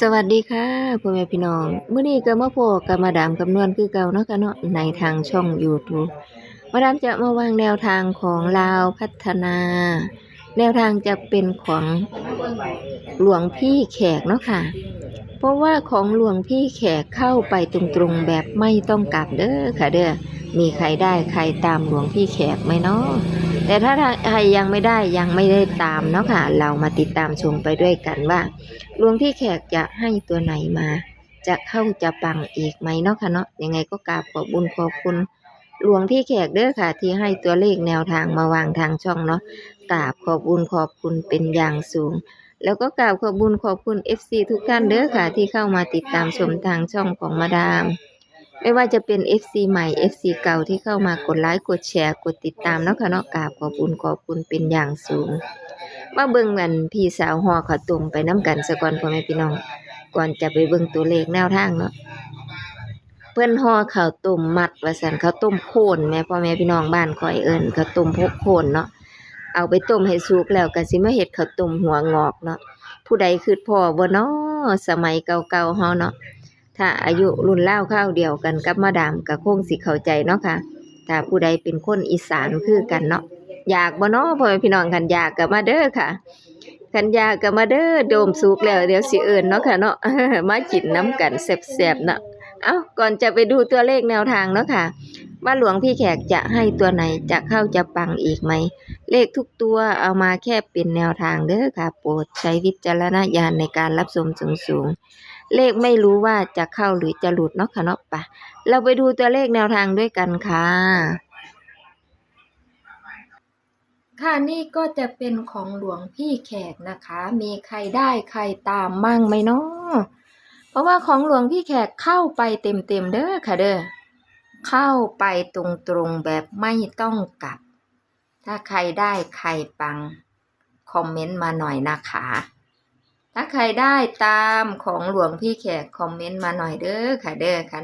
สวัสดีค่ะพ่อแม่พี่น้องเมื้อนี้ก็มาพบกับมาดามคำนวณคือเก่าเนาะค่ะเนาะในทางช่อง YouTube มาดามจะมาวางแนวทางของลาวพัฒนา แนวทางจะเป็นของหลวงพี่แขกเนาะค่ะ เพราะว่าของหลวงพี่แขกเข้าไปตรงๆแบบไม่ต้องกลับเด้อค่ะเด้อมีใครได้ใครตามหลวงพี่แขกไหมเนาะ แต่ถ้าใครยังไม่ได้ยังไม่ได้ตามเนาะค่ะ เรามาติดตามชมไปด้วยกันว่าหลวงพี่แขกจะให้ตัวไหนมา จะเข้าจะปังอีกไหมเนาะค่ะเนาะยังไงก็กราบขอบบุญขอบคุณหลวงพี่แขกเด้อค่ะ ที่ให้ตัวเลขแนวทางมาวางทางช่องเนาะกราบขอบบุญขอบคุณเป็นอย่างสูง แล้วก็กราบขอบบุญขอบคุณ FC ทุกท่านเด้อค่ะ ที่เข้ามาติดตามชมทางช่องของมาดาม ไม่ว่าจะเป็น FC ใหม่ FC เก่าที่เข้ามากดไลค์กดแชร์กดติดตามเนาะค่ะเนาะกราบขอบุญขอบคุณเป็นอย่างสูง มาเบิ่งกันพี่สาวหอข้าวต้มไปน้ำกันสะก่อนพ่อแม่พี่น้อง ก่อนจะไปเบิ่งตัวเลขแนวทางเนาะเพิ่อนห่อข้าวต้มมัดว่าซั่นข้าวต้มโคนแม่พ่อแม่พี่น้องบ้านข่อยเอิ้นข้าวต้มพกโคนเนาะเอาไปต้มให้สุกแล้วก็สิมาเฮ็ดข้าวต้มหัวงอกเนาะผู้ใดคิดพ่อบ่เนาะสมัยเก่าๆเฮาเนาะ ถ้าอายุรุ่นราวคราวเดียวกันกับมาดามก็คงสิเข้าใจเนาะค่ะถ้าผู้ใดเป็นคนอีสานคือกันเนาะอยากบ่เนาะพ่อแม่พี่น้องคันอยากก็มาเด้อค่ะคันอยากก็มาเด้อโดมสุกแล้วเดี๋ยวสิเอิ้นเนาะค่ะเนาะมากินน้ำกันแซ่บๆเนาะเอ้าก่อนจะไปดูตัวเลขแนวทางเนาะค่ะว่าหลวงพี่แขกจะให้ตัวไหนจะเข้าจะปังอีกไหม เลขทุกตัวเอามาแค่เป็นแนวทางเด้อค่ะ โปรดใช้วิจารณญาณในการรับชมสูงๆ เลขไม่รู้ว่าจะเข้าหรือจะหลุดเนาะค่ะเนาะไปเราไปดูตัวเลขแนวทางด้วยกันค่ะ ค่ะนี่ก็จะเป็นของหลวงพี่แขกนะคะ มีใครได้ใครตามมั่งไหมเนาะเพราะว่าของหลวงพี่แขกเข้าไปเต็มๆเด้อค่ะเด้อเข้าไปตรงๆแบบไม่ต้องกลับ ถ้าใครได้ใครปัง คอมเมนต์มาหน่อยนะคะ ถ้าใครได้ตามของหลวงพี่แขกคอมเมนต์มาหน่อยเด้อค่ะเด้อค่ะ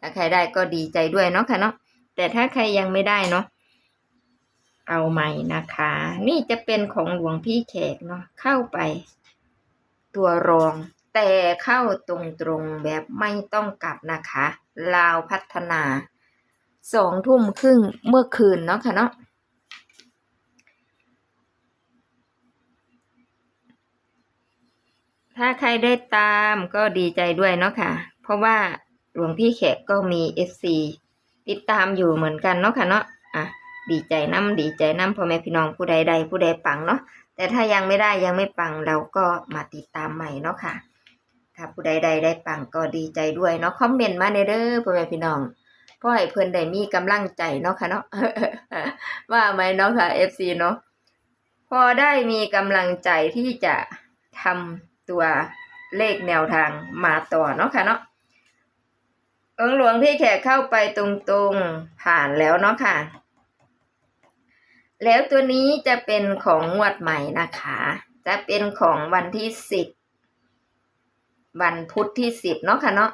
ถ้าใครได้ก็ดีใจด้วยเนาะค่ะเนาะแต่ถ้าใครยังไม่ได้เนาะเอาใหม่นะคะ นี่จะเป็นของหลวงพี่แขกเนาะเข้าไป ตัวรอง แต่เข้าตรงๆแบบไม่ต้องกลับนะคะ ลาวพัฒนาสองทุ่มครึ่งเมื่อคืนเนาะค่ะเนาะ ถ้าใครได้ตามก็ดีใจด้วยเนาะค่ะ เพราะว่าหลวงพี่แขกก็มี FC ติดตามอยู่เหมือนกันเนาะค่ะเนาะอะดีใจน้ำดีใจน้ำพ่อแม่พี่น้องผู้ใดใดผู้ใดปังเนาะแต่ถ้ายังไม่ได้ยังไม่ปังเราก็มาติดตามใหม่เนาะค่ะ ถ้าผู้ใดใดได้ปังก็ดีใจด้วยเนาะคอมเมนต์มาในเด้อพ่อแม่พี่น้องเพราะให้เพื่อนได้มีกำลังใจเนาะค่ะเนาะว่าไหมเนาะค่ะ FC เนาะพอได้มีกำลังใจที่จะทำ ตัวเลขแนวทางมาต่อเนาะค่ะเนาะองหลวงพี่แขกเข้าไปตรงๆผ่านแล้วเนาะค่ะ แล้วตัวนี้จะเป็นของงวดใหม่นะคะ จะเป็นของวันที่สิบวันพุธที่สิบเนาะค่ะเนาะ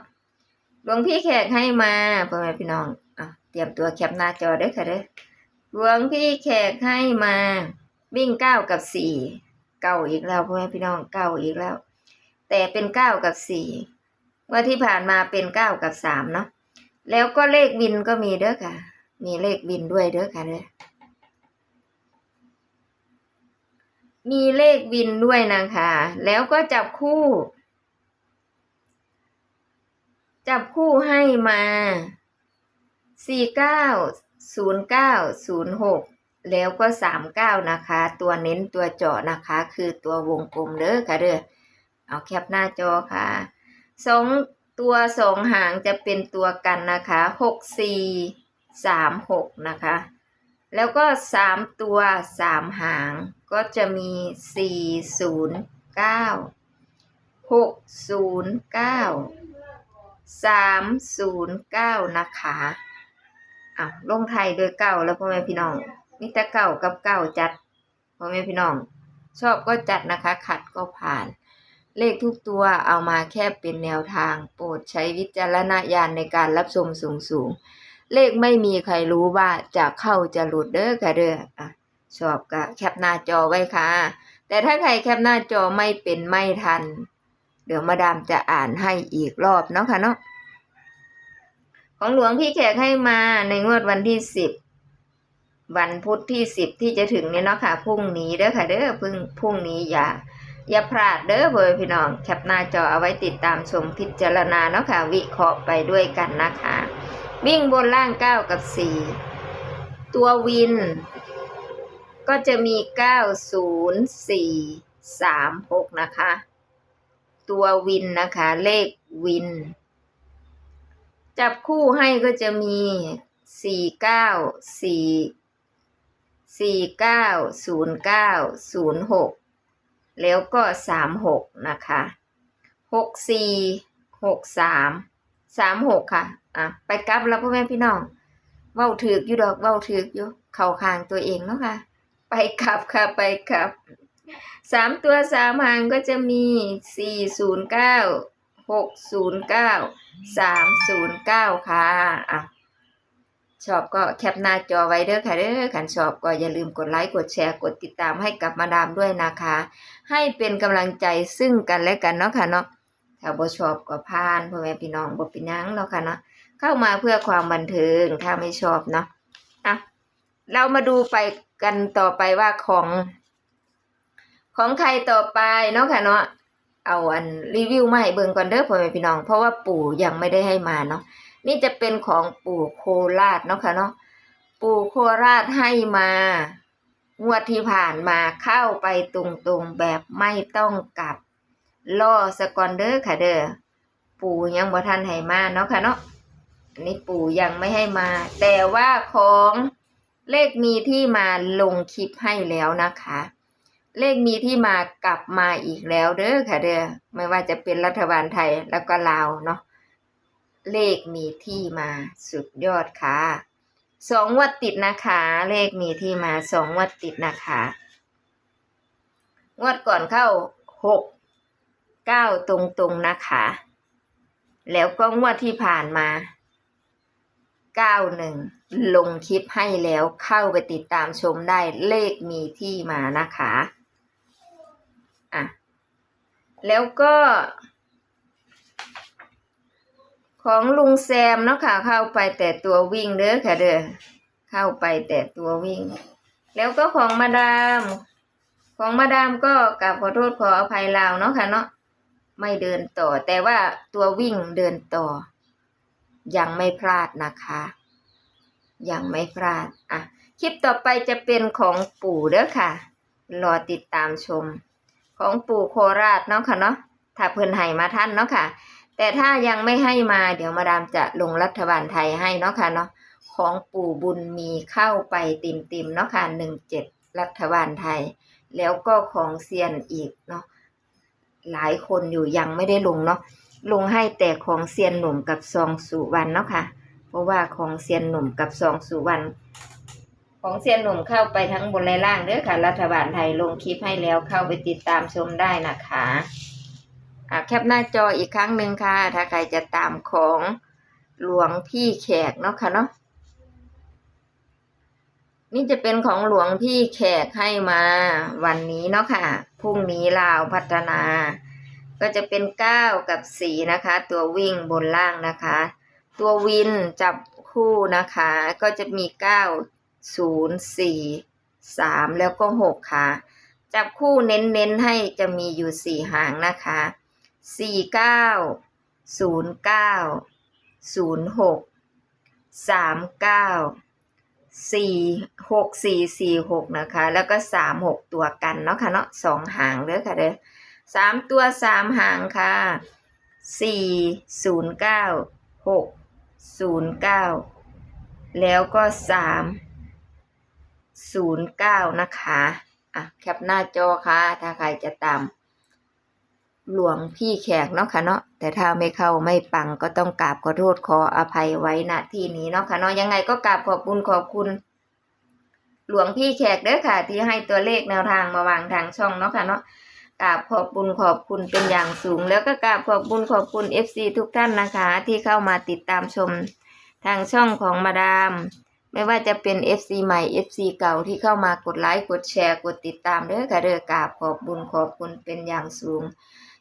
หลวงพี่แขกให้มาพ่อแม่พี่น้องอะเตรียมตัวแคปหน้าจอเด้ค่ะเด้อหลวงพี่แขกให้มาวิ่งเก้ากับสี่ เก้าอีกแล้วพ่อแม่พี่น้องเก้าอีกแล้ว แต่เป็นเก้ากับสี่ว่าที่ผ่านมาเป็นเก้ากับสามเนาะแล้วก็เลขวินก็มีเด้อค่ะ มีเลขวินด้วยเด้อค่ะเด้อมีเลขวินด้วยนะคะ แล้วก็จับคู่ จับคู่ให้มาสี่เก้าศูนย์เก้าศูนย์หก แล้วก็สามเก้านะคะ ตัวเน้นตัวเจาะนะคะ คือตัววงกลมเด้อค่ะเด้อเอาแคปหน้าจอค่ะสองตัวสองหางจะเป็นตัวกันนะคะหกสี่สามหกนะคะ แล้วก็สามตัวสามหางก็จะมีสี่ศูนย์เก้าหกศูนย์เก้าสามศูนย์เก้านะคะอะลงไทยโดยเก้าแล้วพ่อแม่พี่น้อง มิตรเก้ากับเก้าจัดพ่อแม่พี่น้อง ชอบก็จัดนะคะ ขัดก็ผ่าน เลขทุกตัวเอามาแค่เป็นแนวทาง โปรดใช้วิจารณญาณในการรับชมสูงสูงๆเลขไม่มีใครรู้ว่าจะเข้าจะหลุดเด้อค่ะเด้ออะชอบก็แคปหน้าจอไว้ค่ะ แต่ถ้าใครแคปหน้าจอไม่เป็นไม่ทัน เดี๋ยวมาดามจะอ่านให้อีกรอบเนาะค่ะเนาะของหลวงพี่แขกให้มาในงวดวันที่สิบ วันพุธที่สิบที่จะถึงเนี่เนาะค่ะพรุ่งนี้เด้อค่ะเด้อพึ่งพรุ่งนี้อย่าอย่าพลาดเด้อเบอร์พี่น้องแคปหน้าจอเอาไว้ติดตามชมพิจารณาเนาะค่ะ วิเคราะห์ไปด้วยกันนะคะ วิ่งบนล่าง 9 กับ 4 ตัววิน ก็จะมี 9 0 4 3 6 นะคะ ตัววินนะคะ เลขวิน จับคู่ให้ก็จะมี 4 9 4 4 9 0 9 0 6แล้วก็3 6นะคะ6 4 6 3 3 6ค่ะอะ ไปกลับแล้วพ่อแม่พี่น้องเว้าถือกอยู่ดอกเว้าถือกอยู่ เข่าคางตัวเองเนาะค่ะ ไปกลับค่ะไปกลับสามตัวสามหางก็จะมีสี่ศูนย์เก้าหกศูนย์เก้าสามศูนย์เก้าค่ะอะ ชอบก็แคปหน้าจอไว้เด้อค่ะเด้อขันชอบก็อย่าลืมกดไลค์กดแชร์กดติดตามให้กับมาดามด้วยนะคะ ให้เป็นกำลังใจซึ่งกันและกันเนาะค่ะเนาะถ้าบ่ชอบก็ผ่านพ่อแม่พี่น้องบ่เป็นยังเนาะค่ะเนาะเข้ามาเพื่อความบันเทิงถ้าไม่ชอบเนาะอะเรามาดูไปกันต่อไปว่าของ ของใครต่อไปเนาะค่ะเนาะเอาอันรีวิวมาให้เบิ่งก่อนเด้อพ่อแม่พี่น้อง เพราะว่าปู่ยังไม่ได้ให้มาเนาะ นี่จะเป็นของปู่โคราชเนาะค่ะเนาะปู่โคราชให้มางวดที่ผ่านมาเข้าไปตรงๆแบบไม่ต้องกลับล่อสกอนเดอร์ค่ะเด้อปู่ยังบ่ทันให้มาเนาะค่ะเนาะอันนี้ปู่ยังไม่ให้มา แต่ว่าของเลขมีที่มาลงคลิปให้แล้วนะคะ เลขมีที่มากลับมาอีกแล้วเด้อค่ะเด้อไม่ว่าจะเป็นรัฐบาลไทยแล้วก็ลาวเนาะ เลขมีที่มาสุดยอดค่ะสองวัดติดนะคะ เลขมีที่มาสองงวัดติดนะคะงวดก่อนเข้าหกเก้าตรงๆนะคะ แล้วก็งวดที่ผ่านมาเก้าหนึ่งลงคลิปให้แล้วเข้าไปติดตามชมได้เลขมีที่มานะคะอะแล้วก็ ของลุงแซมเนาะค่ะ เข้าไปแต่ตัววิ่งเด้อค่ะเด้อเข้าไปแต่ตัววิ่ง แล้วก็ของมาดาม ของมาดามก็กราบขอโทษขออภัยลาวเนาะค่ะเนาะไม่เดินต่อ แต่ว่าตัววิ่งเดินต่อ ยังไม่พลาดนะคะ ยังไม่พลาดอะคลิปต่อไปจะเป็นของปู่เด้อค่ะ รอติดตามชม ของปู่โคราชเนาะค่ะเนาะถ้าเพิ่นให้มาท่านเนาะค่ะ แต่ถ้ายังไม่ให้มาเดี๋ยวมาดามจะลงรัฐบาลไทยให้เนาะค่ะเนาะของปู่บุญมีเข้าไปติมติมๆเนาะค่ะหนึ่งเจ็ดรัฐบาลไทย แล้วก็ของเซียนอีกเนาะหลายคนอยู่ยังไม่ได้ลงเนาะลงให้แต่ของเซียนหนุ่มกับซองสุวรรณเนาะค่ะ เพราะว่าของเซียนหนุ่มกับซองสุวรรณของเซียนหนุ่มเข้าไปทั้งบนและล่างเด้อค่ะ รัฐบาลไทยลงคลิปให้แล้วเข้าไปติดตามชมได้นะคะ แคปหน้าจออีกครั้งหนึ่งค่ะ ถ้าใครจะตามของหลวงพี่แขกเนาะค่ะเนาะนี่จะเป็นของหลวงพี่แขกให้มาวันนี้เนาะค่ะพรุ่งนี้ลาวพัฒนา ก็จะเป็นเก้ากับสี่นะคะ ตัววิ่งบนล่างนะคะ ตัววินจับคู่นะคะ ก็จะมีเก้าศูนย์สี่สามแล้วก็หกค่ะ จับคู่เน้นๆให้จะมีอยู่สี่หางนะคะ สี่เก้าศูนย์เก้าศูนย์หกสามเก้าสี่หกสี่สี่หกนะคะ แล้วก็สามหกตัวกันเนาะค่ะเนาะสองหางเด้อค่ะเด้อสามตัวสามหางค่ะสี่ศูนย์เก้าหกศูนย์เก้าแล้วก็สามศูนย์เก้านะคะ อะ แคปหน้าจอค่ะ ถ้าใครจะตาม หลวงพี่แขกเนาะค่ะเนาะแต่ถ้าไม่เข้าไม่ปังก็ต้องกราบขอโทษขออภัยไว้ณที่นี้เนาะค่ะเนาะยังไงก็กราบขอบคุณขอบคุณ หลวงพี่แขกเด้อค่ะ ที่ให้ตัวเลขแนวทางมาวางทางช่องเนาะค่ะเนาะกราบขอบคุณขอบคุณเป็นอย่างสูง แล้วก็กราบขอบคุณขอบคุณ FC ทุกท่านนะคะ ที่เข้ามาติดตามชมทางช่องของมาดาม ไม่ว่าจะเป็น FC ใหม่ FC เก่าที่เข้ามากดไลค์กดแชร์กดติดตามเด้อค่ะเด้อกราบขอบคุณขอบคุณเป็นอย่างสูง